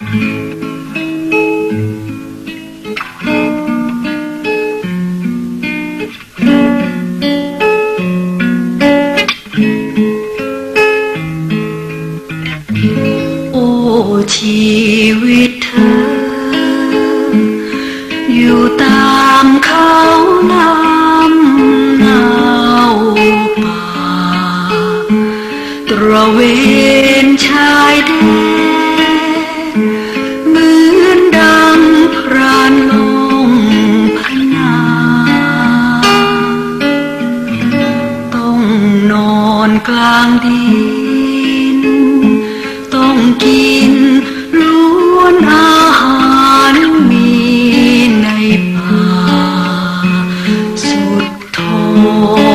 โอ้ชีวิตเธอ อยู่ตามเขาลำหนาวป่าตระเวนชายแดน อนกลางดิน ต้องกินล้วนอาหารมีในป่าสุดทอง